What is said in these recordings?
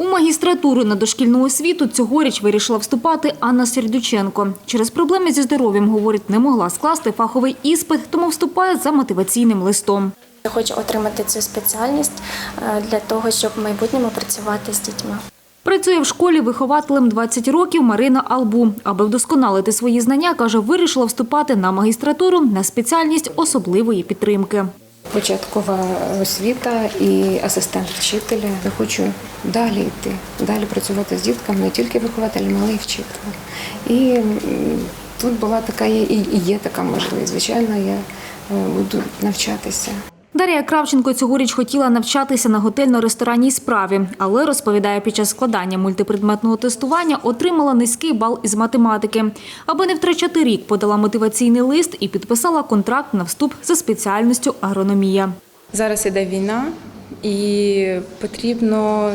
У магістратуру на дошкільну освіту цьогоріч вирішила вступати Анна Сердюченко. Через проблеми зі здоров'ям, говорить, не могла скласти фаховий іспит, тому вступає за мотиваційним листом. Я хочу отримати цю спеціальність е, для того, щоб в майбутньому працювати з дітьми. Працює в школі вихователем 20 років Марина Албу. Аби вдосконалити свої знання, каже, вирішила вступати на магістратуру на спеціальність особливої підтримки. Початкова освіта і асистент вчителя. Я хочу далі йти, далі працювати з дітками, не тільки вихователем, але й вчителем. І тут була така і є така можливість. Звичайно, я е, буду навчатися. Дар'я Кравченко цьогоріч хотіла навчатися на готельно-ресторанній справі, але розповідає, під час складання мультипредметного тестування отримала низький бал із математики. Аби не втрачати рік, подала мотиваційний лист і підписала контракт на вступ за спеціальністю агрономія. Зараз іде війна, і потрібно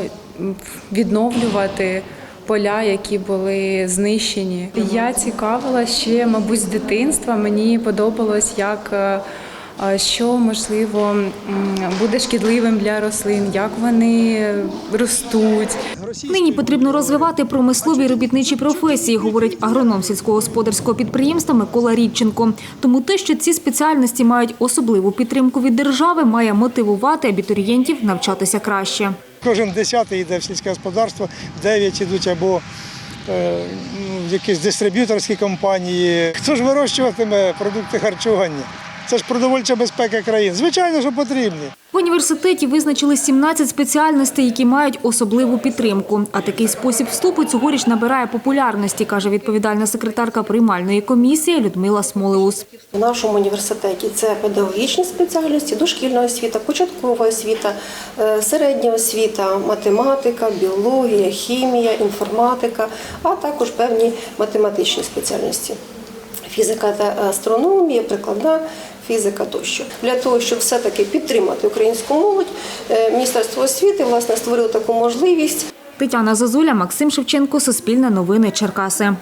відновлювати поля, які були знищені. Я цікавила ще, мабуть, з дитинства. Мені подобалось, як е, що можливо буде шкідливим для рослин, як вони ростуть. Нині потрібно розвивати промислові робітничі професії, говорить агроном сільськогосподарського підприємства Микола Рідченко. Тому те, що ці спеціальності мають особливу підтримку від держави, має мотивувати абітурієнтів навчатися краще. Кожен десятий йде в сільське господарство, дев'ять ідуть або е, ну, в якісь дистриб'юторські компанії. Хто ж вирощуватиме продукти харчування? Це ж продовольча безпека країн. Звичайно, що потрібні. В університеті визначили 17 спеціальностей, які мають особливу підтримку. А такий спосіб вступу цьогоріч набирає популярності, каже відповідальна секретарка приймальної комісії Людмила Смолеус. У нашому університеті це педагогічні спеціальності, дошкільна освіта, початкова освіта, е, середня освіта, математика, біологія, хімія, інформатика, а також певні математичні спеціальності. Фізика та астрономія, прикладна фізика тощо. Для того, щоб все-таки підтримати українську молодь, е, Міністерство освіти власне створило таку можливість Тетяна Зозуля, Максим Шевченко, Суспільне новини, Черкаси.